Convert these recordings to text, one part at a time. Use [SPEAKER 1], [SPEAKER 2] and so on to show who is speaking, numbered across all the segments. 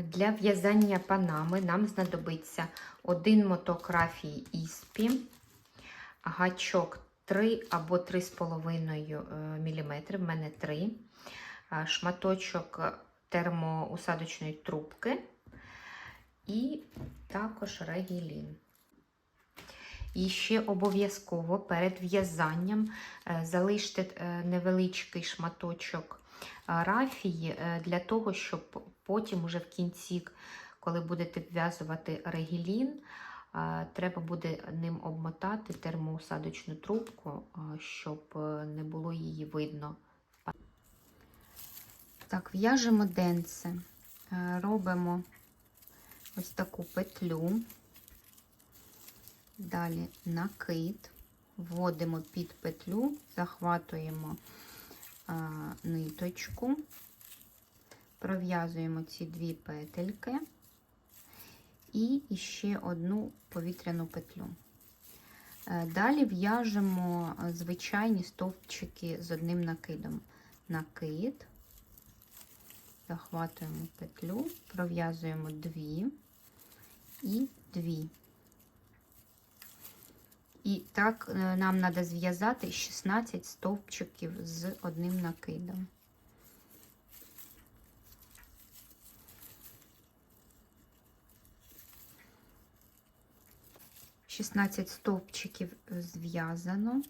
[SPEAKER 1] Для в'язання панами нам знадобиться один моток рафії іспі, гачок 3 або 3,5 мм, в мене 3, шматочок термоусадочної трубки і також регілін. І ще обов'язково перед в'язанням е, залиште е, невеличкий шматочок е, рафії для того, щоб потім, уже в кінці, коли будете вв'язувати регілін, треба буде ним обмотати термоусадочну трубку, щоб не було її видно. Так, в'яжемо денце, робимо ось таку петлю. Далі накид, вводимо під петлю, захватуємо ниточку, пров'язуємо ці дві петельки і ще одну повітряну петлю. Е, далі в'яжемо звичайні стовпчики з одним накидом. Накид, захватуємо петлю, пров'язуємо дві і дві. І так е, нам треба зв'язати 16 стовпчиків з одним накидом. Шістнадцять стовпчиків зв'язано.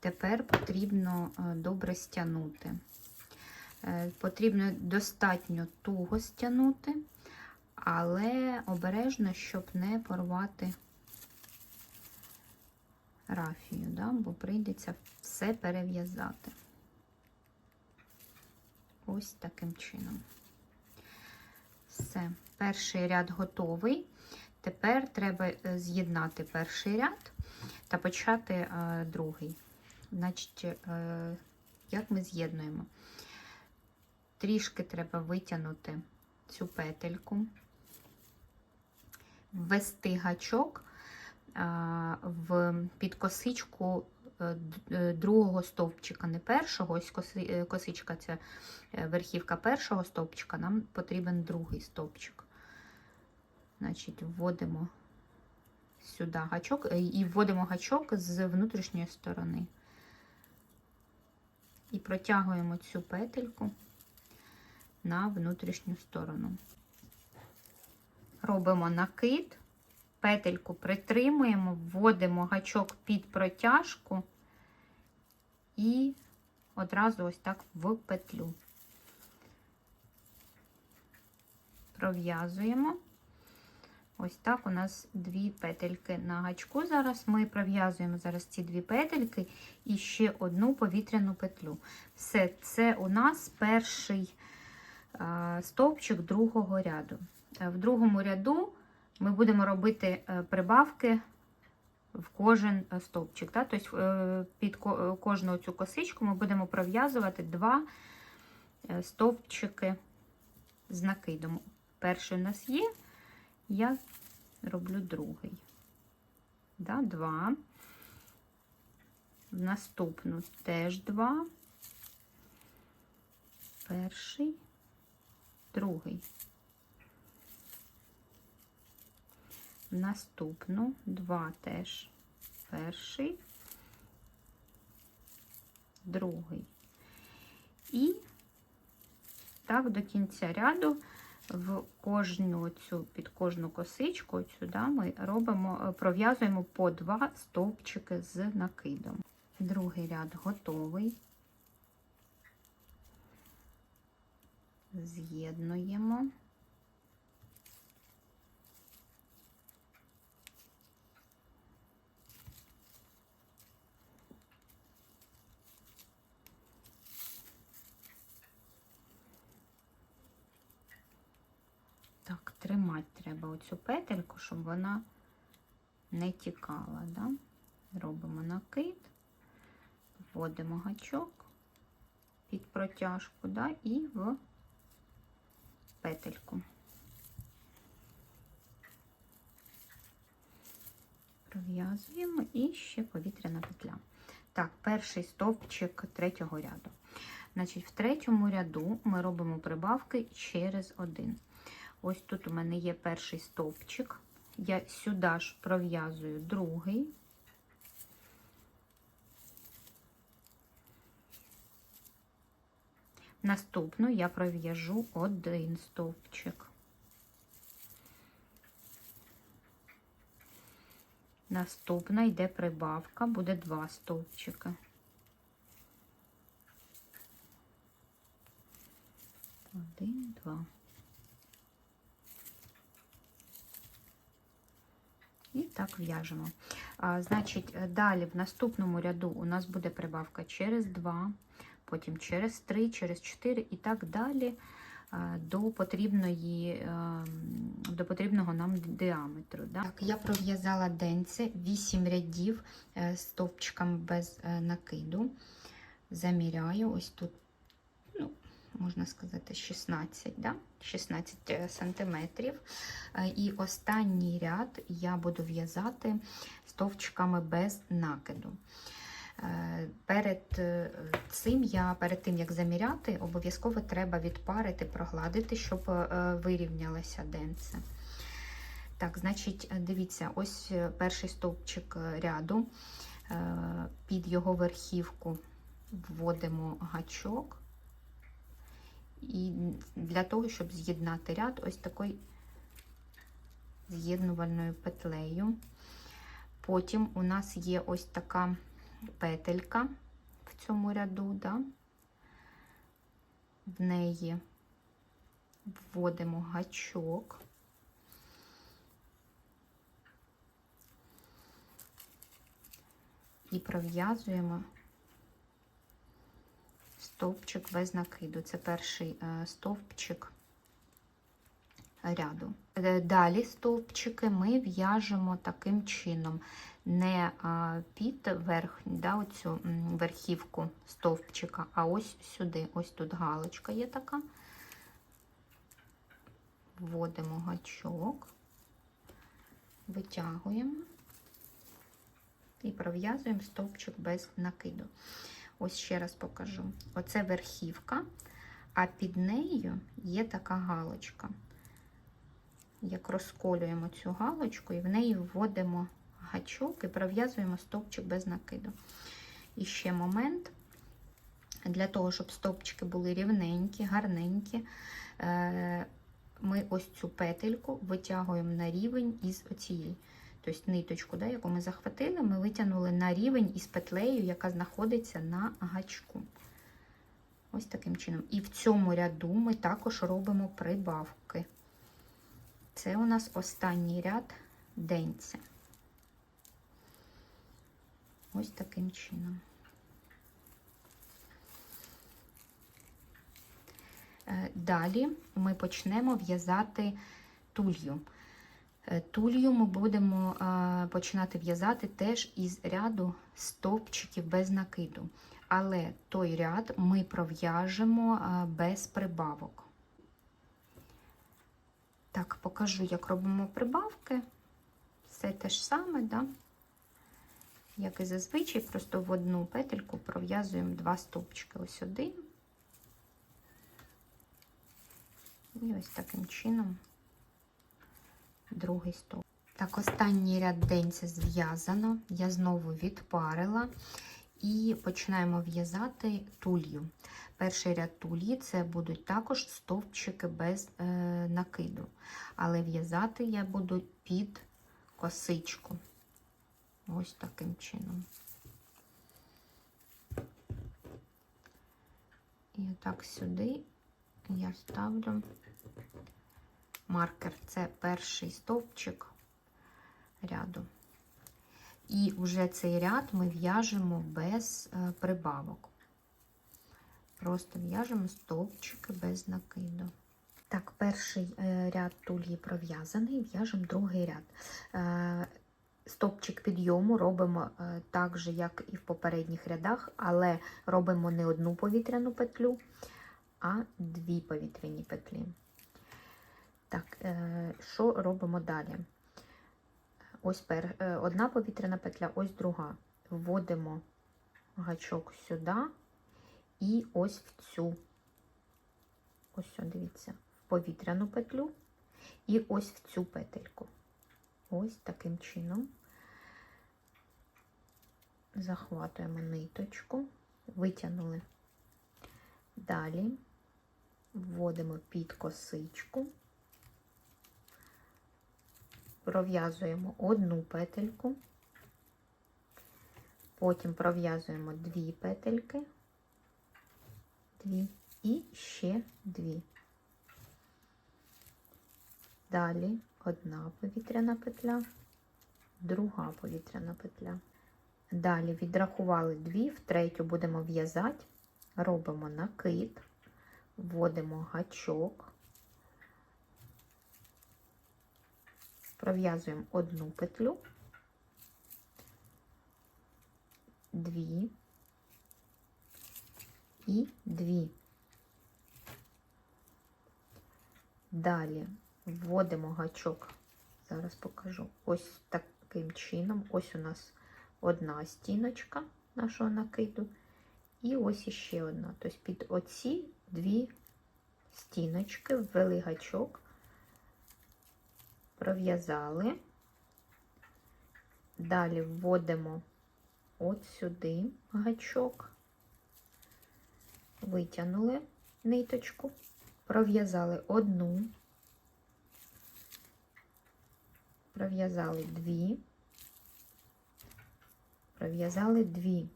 [SPEAKER 1] Тепер потрібно е, добре стягнути. Е, потрібно достатньо туго стягнути, але обережно, щоб не порвати рафію, да? бо прийдеться все перев'язати. Ось таким чином. Все, перший ряд готовий. Тепер треба е, з'єднати перший ряд та почати е, другий. Значить, е, як ми з'єднуємо? Трішки треба витягнути цю петельку, ввести гачок в підкосичку другого стовпчика, не першого, ось коси, косичка це верхівка першого стовпчика, нам потрібен другий стовпчик. Значить, вводимо сюди гачок і вводимо гачок з внутрішньої сторони. І протягуємо цю петельку на внутрішню сторону. Робимо накид петельку притримуємо, вводимо гачок під протяжку і одразу ось так в петлю. Пров'язуємо. Ось так у нас дві петельки на гачку. Зараз ми пров'язуємо зараз ці дві петельки і ще одну повітряну петлю. Все, це у нас перший стовпчик другого ряду. В другому ряду ми будемо робити е, прибавки в кожен е, стовпчик. Тобто е, під кожну цю косичку ми будемо пров'язувати два стовпчики з накидом. Перший у нас є, я роблю другий. Да, Два. В наступну теж два. Перший, другий. Наступну два теж перший, другий. І так до кінця ряду в кожну цю під кожну косичку сюди ми робимо, пров'язуємо по два стовпчики з накидом. Другий ряд готовий. З'єднуємо. Так, тримати треба оцю петельку, щоб вона не тікала. Да? Робимо накид, вводимо гачок під протяжку да? і в петельку. Пров'язуємо і ще повітряна петля. Так, перший стовпчик третього ряду. Значить, в третьому ряду ми робимо прибавки через один. Ось тут у мене є перший стовпчик. Я сюди ж пров'язую другий. Наступну я пров'яжу один стовпчик. Наступна йде прибавка, буде два стовпчика. Один, два. І так в'яжемо. Значить, далі в наступному ряду у нас буде прибавка через 2, потім через 3, через 4 і так далі до потрібної, е, до потрібного нам діаметру. Да? Так, я пров'язала денце 8 рядів е, стовпчиками без е, накиду. Заміряю ось тут, можна сказати, 16, да? 16 е, сантиметрів. Е, І останній ряд я буду в'язати стовпчиками без накиду. Е, Перед цим я, перед тим як заміряти, обов'язково треба відпарити, прогладити, щоб вирівнялося денце. Так, значить, дивіться, ось перший стовпчик ряду. Під його верхівку вводимо гачок. І для того, щоб з'єднати ряд, ось такою з'єднувальною петлею. Потім у нас є ось така петелька в цьому ряду, да? в неї вводимо гачок. І пров'язуємо стовпчик без накиду. Це перший е, стовпчик ряду. Е, Далі стовпчики ми в'яжемо таким чином, не під верх, да, оцю верхівку стовпчика, а ось сюди. Ось тут галочка є така. Вводимо гачок, витягуємо і пров'язуємо стовпчик без накиду. Ось ще раз покажу. Оце верхівка, а під нею є така галочка. Як розколюємо цю галочку і в неї вводимо гачок і пров'язуємо стовпчик без накиду. І ще момент. Для того, щоб стовпчики були рівненькі, гарненькі, е, ми ось цю петельку витягуємо на рівень із оцієї. Тобто ниточку, да, яку ми захватили, ми витягнули на рівень із петлею, яка знаходиться на гачку. Ось таким чином. І в цьому ряду ми також робимо прибавки. Це у нас останній ряд денця. Ось таким чином. Е, Далі ми почнемо в'язати тулью. Е, Тулью ми будемо е, починати в'язати теж із ряду стовпчиків без накиду. Але той ряд ми пров'яжемо е, без прибавок. Так, покажу, як робимо прибавки. Все те ж саме, да? як і зазвичай, просто в одну петельку пров'язуємо два стовпчики. Ось один. І ось таким чином другий стовп. Так, останній ряд денця зв'язано. Я знову відпарила і починаємо в'язати тулью. Перший ряд тулі це будуть також стовпчики без е, накиду. Але в'язати я буду під косичку. Ось таким чином. І отак сюди я ставлю маркер. Це перший стовпчик ряду. І вже цей ряд ми в'яжемо без е, прибавок. Просто в'яжемо стовпчики без накиду. Так, перший е, ряд тулії пров'язаний, в'яжемо другий ряд. Е, Стовпчик підйому робимо так же, як і в попередніх рядах, але робимо не одну повітряну петлю, а дві повітряні петлі. Так, е, що робимо далі? Ось пер, е, одна повітряна петля, ось друга. Вводимо гачок сюди і ось в цю, ось, дивіться, в повітряну петлю. і ось в цю петельку. Ось таким чином захватуємо ниточку, витягнули. Далі вводимо під косичку, пров'язуємо одну петельку, потім пров'язуємо дві петельки, дві. І ще дві. Далі одна повітряна петля, друга повітряна петля. Далі відрахували дві, в третю будемо в'язати, робимо накид, вводимо гачок, пров'язуємо одну петлю, дві і дві. Далі вводимо гачок, зараз покажу, ось таким чином, ось у нас одна стіночка нашого накиду, і ось іще одна. Тобто під оці дві стіночки ввели гачок, пров'язали, далі вводимо от сюди гачок, витягнули ниточку, пров'язали одну, пров'язали дві, пров'язали дві.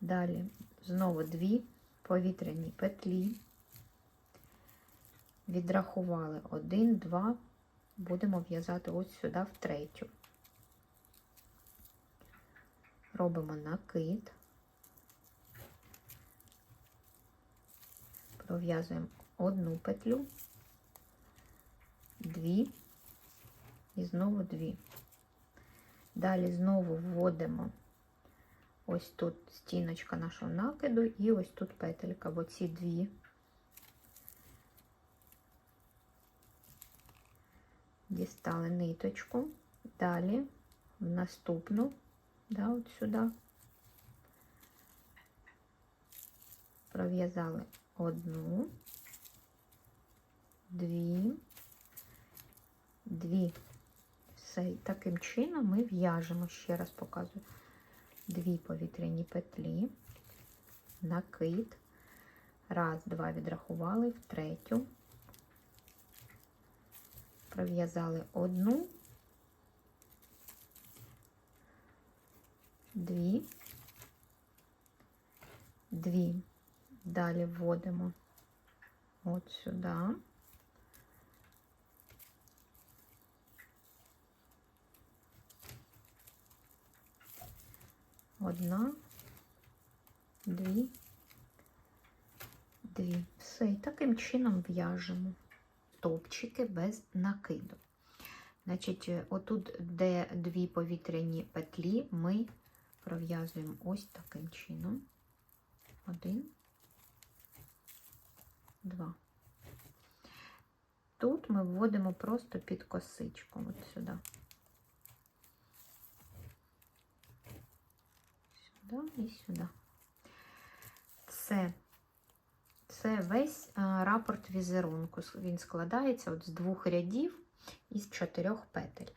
[SPEAKER 1] Далі знову дві повітряні петлі, відрахували один, два, будемо в'язати ось сюди в третю. Робимо накид, пров'язуємо одну петлю, дві і знову дві. Далі знову вводимо ось тут стіночка нашого накиду і ось тут петелька, бо ці дві. Дістали ниточку, далі в наступну, да, от сюди, пров'язали одну, дві, дві. Все, і таким чином ми в'яжемо, ще раз показую, дві повітряні петлі, накид, раз, два відрахували, в третю, пров'язали одну, дві, дві, далі вводимо от сюди. Одна, дві, дві. Все, і таким чином в'яжемо топчики без накиду. Значить, отут, де дві повітряні петлі, ми пров'язуємо ось таким чином. Один, два. Тут ми вводимо просто під косичку, от сюди. Сюди і сюди. Це, це весь рапорт візерунку. Він складається от з двох рядів із чотирьох петель.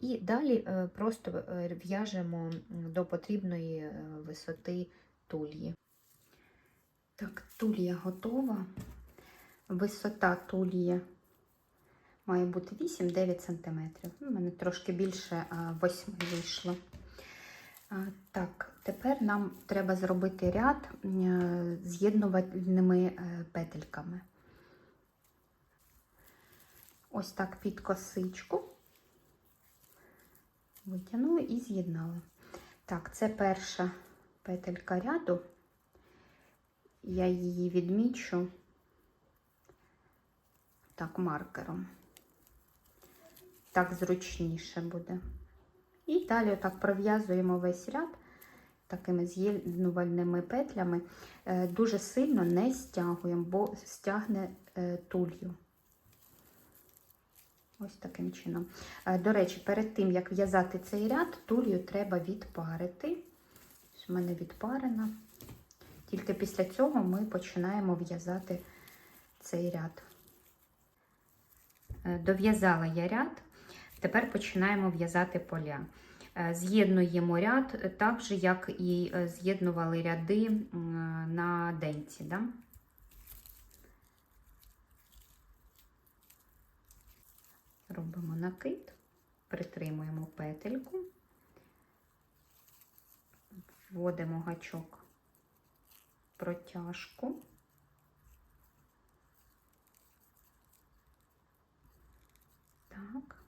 [SPEAKER 1] І далі е, просто е, в'яжемо до потрібної е, висоти тульї. Так, тулія готова. Висота тулії має бути 8-9 см. У мене трошки більше 8 вийшло. Так, тепер нам треба зробити ряд е, з'єднувальними е, петельками. Ось так під косичку витягнули і з'єднали. Так, це перша петелька ряду. Я її відмічу так маркером. Так зручніше буде. І далі отак пров'язуємо весь ряд такими з'єднувальними петлями. Е, Дуже сильно не стягуємо, бо стягне е, тулью. Ось таким чином. Е, До речі, перед тим, як в'язати цей ряд, тулью треба відпарити. Ось У мене відпарена. Тільки після цього ми починаємо в'язати цей ряд. Дов'язала я ряд, тепер починаємо в'язати поля. Е, З'єднуємо ряд е, так же, як і е, з'єднували ряди на денці. Да? Робимо накид, притримуємо петельку, вводимо гачок протяжку. Так.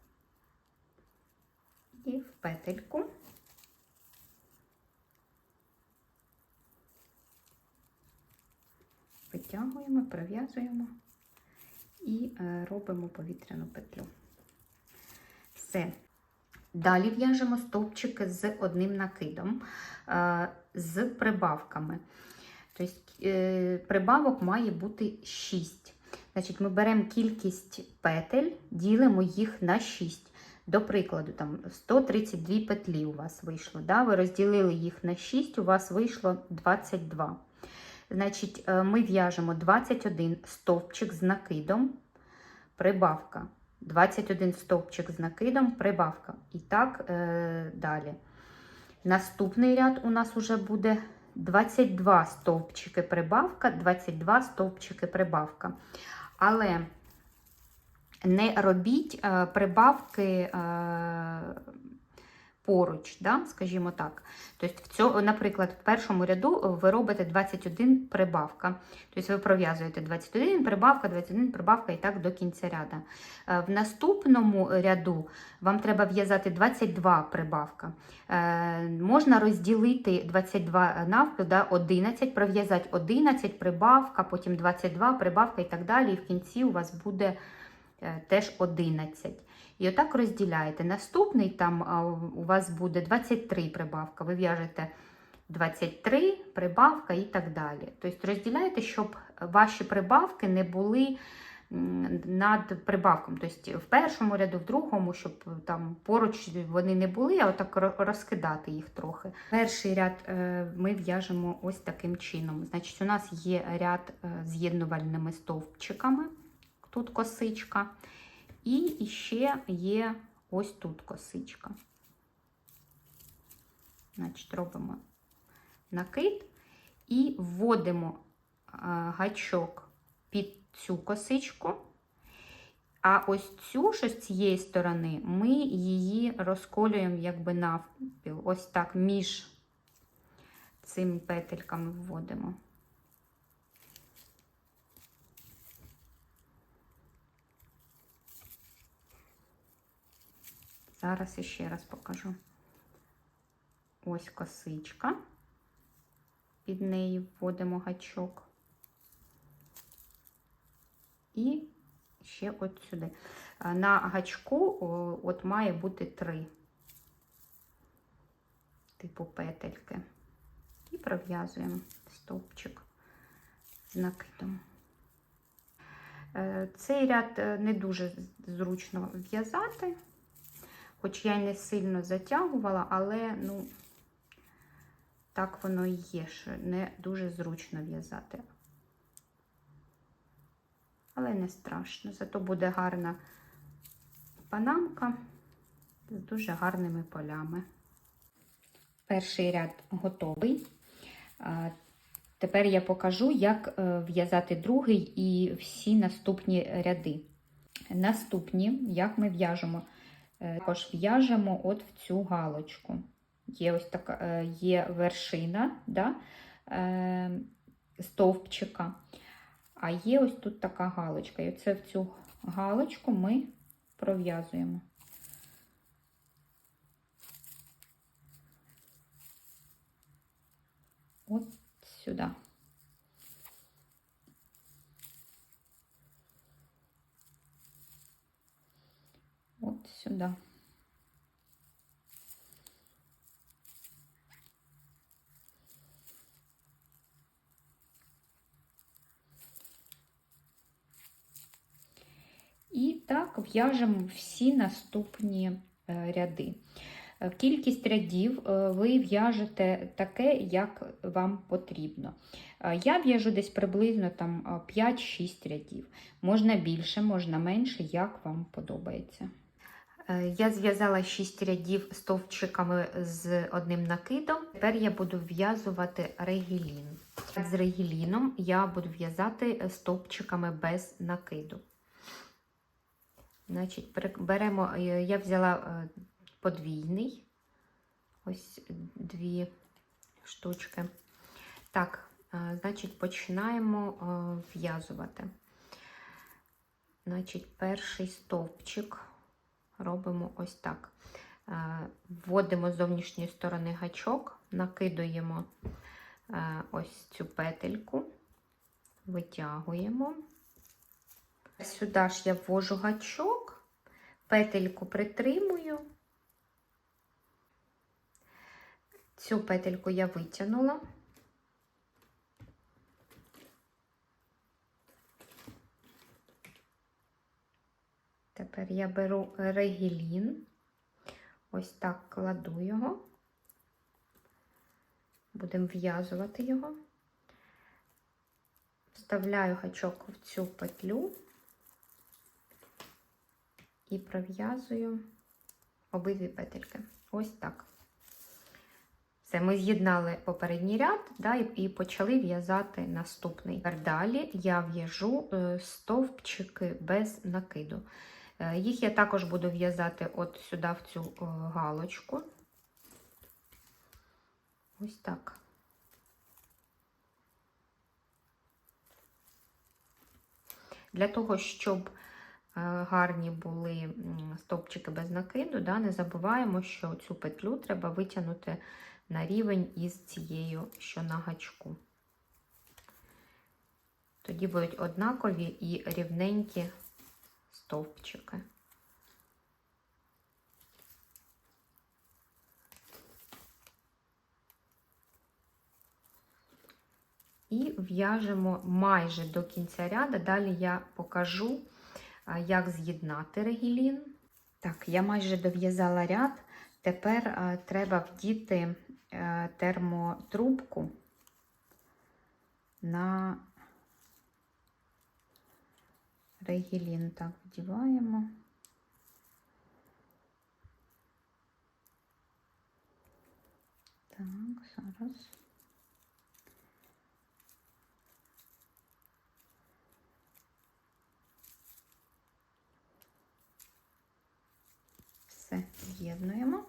[SPEAKER 1] І в петельку. Витягуємо, пров'язуємо і е, робимо повітряну петлю. Все. Далі в'яжемо стовпчики з одним накидом, е, з прибавками. Тобто е, прибавок має бути 6. Значить, ми беремо кількість петель, ділимо їх на 6. До прикладу, там 132 петлі у вас вийшло. Да? Ви розділили їх на 6, у вас вийшло 22. Значить, е, ми в'яжемо 21 стовпчик з накидом, прибавка. 21 стовпчик з накидом, прибавка. І так е, далі. Наступний ряд у нас вже буде 22 стовпчики прибавка, 22 стовпчики прибавка. Але не робіть е, прибавки е, поруч, да? скажімо так. Тобто, наприклад, в першому ряду ви робите 21 прибавка. Тобто ви пров'язуєте 21 прибавка, 21 прибавка і так до кінця ряду. Е, В наступному ряду вам треба в'язати 22 прибавка. Можна розділити 22 навпіл, да, 11, пров'язати 11 прибавка, потім 22 прибавка і так далі. І в кінці у вас буде теж 11. І отак розділяєте. Наступний там у вас буде 23 прибавка. Ви в'яжете 23 прибавка і так далі. Тобто розділяєте, щоб ваші прибавки не були над прибавком. Тобто в першому ряду, в другому, щоб там поруч вони не були, а отак розкидати їх трохи. Перший ряд е, ми в'яжемо ось таким чином. Значить, у нас є ряд е, з'єднувальними стовпчиками. Тут косичка. І ще є ось тут косичка. Значить, робимо накид і вводимо гачок під цю косичку. А ось цю що з цієї сторони ми її розколюємо якби навпіл. Ось так між цими петельками вводимо. Зараз ще раз покажу. Ось косичка. Під неї вводимо гачок. І ще от сюди. На гачку от має бути три типу петельки. І пров'язуємо стовпчик з накидом. Е, Цей ряд е, не дуже зручно в'язати. Хоч я й не сильно затягувала, але ну, так воно і є, що не дуже зручно в'язати. Але не страшно. Зато буде гарна панамка з дуже гарними полями. Перший ряд готовий. Тепер я покажу, як е, в'язати другий і всі наступні ряди. Наступні, як ми в'яжемо. Е, Також в'яжемо от в цю галочку. Є ось така е, є вершина да, е, стовпчика, а є ось тут така галочка. І оце в цю галочку ми пров'язуємо. От сюди. От сюди. І так в'яжемо всі наступні е, ряди. Е, Кількість рядів е, ви в'яжете таке, як вам потрібно. Е, Я в'яжу десь приблизно е, 5-6 рядів. Можна більше, можна менше, як вам подобається. Е, Я зв'язала 6 рядів стовпчиками з одним накидом. Тепер я буду в'язувати регілін. З регіліном я буду в'язати стовпчиками без накиду. Значить, беремо, е, я взяла е, подвійний, ось дві штучки. Так, значить, починаємо в'язувати. Значить, перший стовпчик робимо ось так. Е, Вводимо з зовнішньої сторони гачок, накидуємо е, ось цю петельку, витягуємо. Сюди ж я ввожу гачок, петельку притримую. Цю петельку я витягнула. Тепер я беру регілін, ось так кладу його, будемо в'язувати його, вставляю гачок в цю петлю і пров'язую обидві петельки. Ось так. Все, ми з'єднали попередній ряд да, і, почали в'язати наступний. Далі я в'яжу е, стовпчики без накиду. Е, Їх я також буду в'язати от сюди в цю е, галочку. Ось так. Для того, щоб е, гарні були м, стовпчики без накиду, да, не забуваємо, що цю петлю треба витягнути на рівень із цією, що на гачку. Тоді будуть однакові і рівненькі стовпчики. І в'яжемо майже до кінця ряду. Далі я покажу, як з'єднати регілін. Так, я майже дов'язала ряд. Тепер треба вдіти е, термотрубку на регілін. Так, вдіваємо. Так, зараз. Все, з'єднуємо.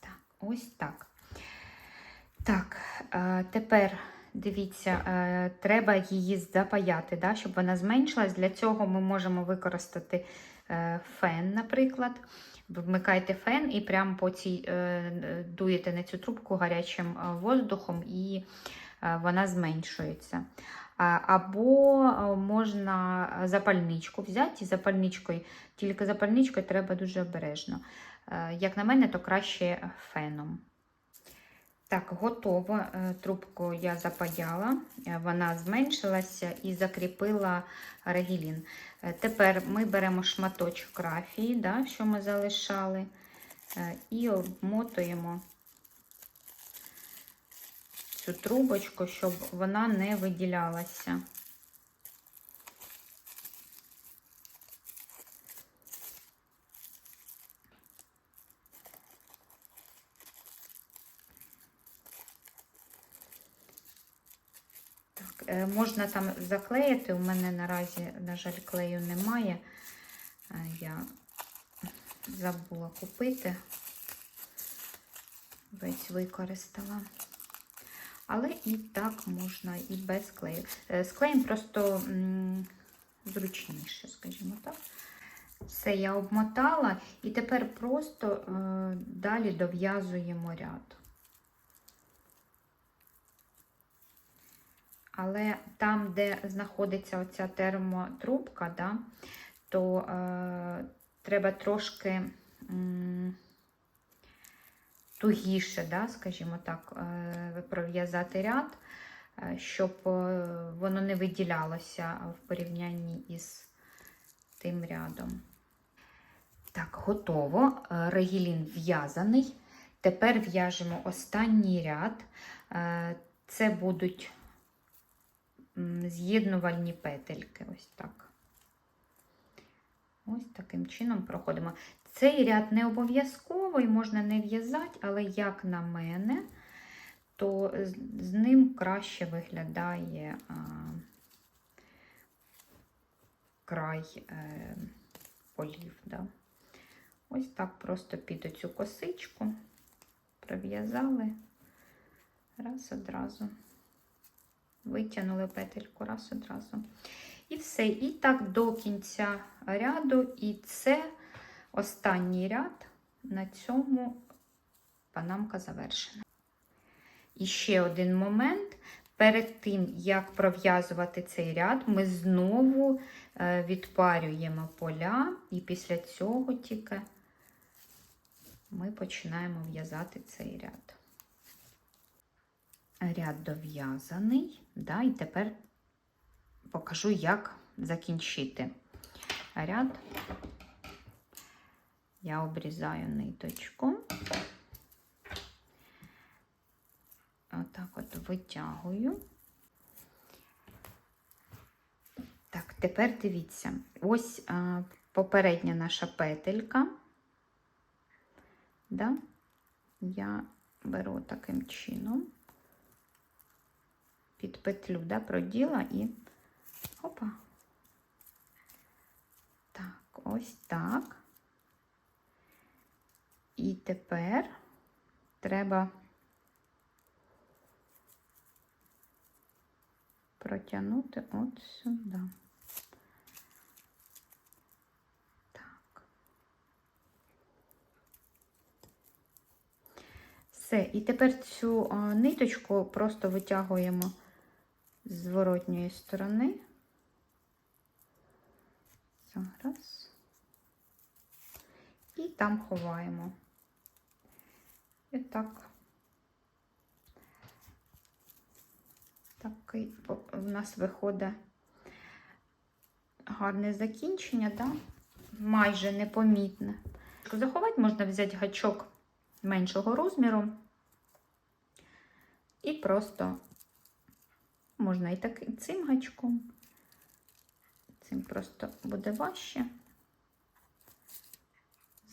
[SPEAKER 1] Так, ось так. Так, е, тепер дивіться, е, треба її запаяти, да, щоб вона зменшилась. Для цього ми можемо використати е, фен, наприклад. Вмикаєте фен і прямо по цій е, дуєте на цю трубку гарячим воздухом, і вона зменшується. Або можна запальничку взяти і запальничкою, тільки запальничкою треба дуже обережно. Як на мене, то краще феном. Так, готово. Е, Трубку я запаяла, е, вона зменшилася і закріпила регілін. Е, Тепер ми беремо шматочок рафії, да, що ми залишали, і обмотуємо цю трубочку, щоб вона не виділялася. Можна там заклеїти. У мене наразі, на жаль, клею немає. Е, Я забула купити, весь використала. Але і так можна, і без клею. Е, З клеєм просто зручніше, скажімо так. Все я обмотала, і тепер просто е, далі дов'язуємо ряд. Але там, де знаходиться оця термотрубка, да, то е, треба трошки м, тугіше, да, скажімо так, е, пров'язати ряд, е, щоб е, воно не виділялося в порівнянні із тим рядом. Так, готово. Е, Регілін в'язаний. Тепер в'яжемо останній ряд. Це будуть з'єднувальні петельки. Ось так. Ось таким чином проходимо. Цей ряд не обов'язковий, можна не в'язати, але як на мене, то з, ним краще виглядає а, край е, полів. Да. Ось так просто під оцю косичку пров'язали раз одразу. Витягнули петельку раз одразу. І все. І так до кінця ряду. І це останній ряд. На цьому панамка завершена. І ще один момент. Перед тим, як пров'язувати цей ряд, ми знову е, відпарюємо поля, і після цього тільки ми починаємо в'язати цей ряд. Ряд дов'язаний, да, і тепер покажу, як закінчити ряд. Я обрізаю ниточку. Отак от витягую. Так, тепер дивіться, ось а, попередня наша петелька. Да? Я беру таким чином, під петлю да, проділа і опа. Так, ось так. І тепер треба протягнути от сюди. Так. Все. І тепер цю ниточку просто витягуємо з зворотньої сторони. Зараз. І там ховаємо. І так. Такий в нас виходить гарне закінчення, да? майже непомітне. Заховати можна взяти гачок меншого розміру. І просто можна і так цим гачком. Цим просто буде важче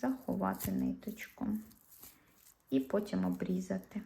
[SPEAKER 1] заховати ниточку і потім обрізати.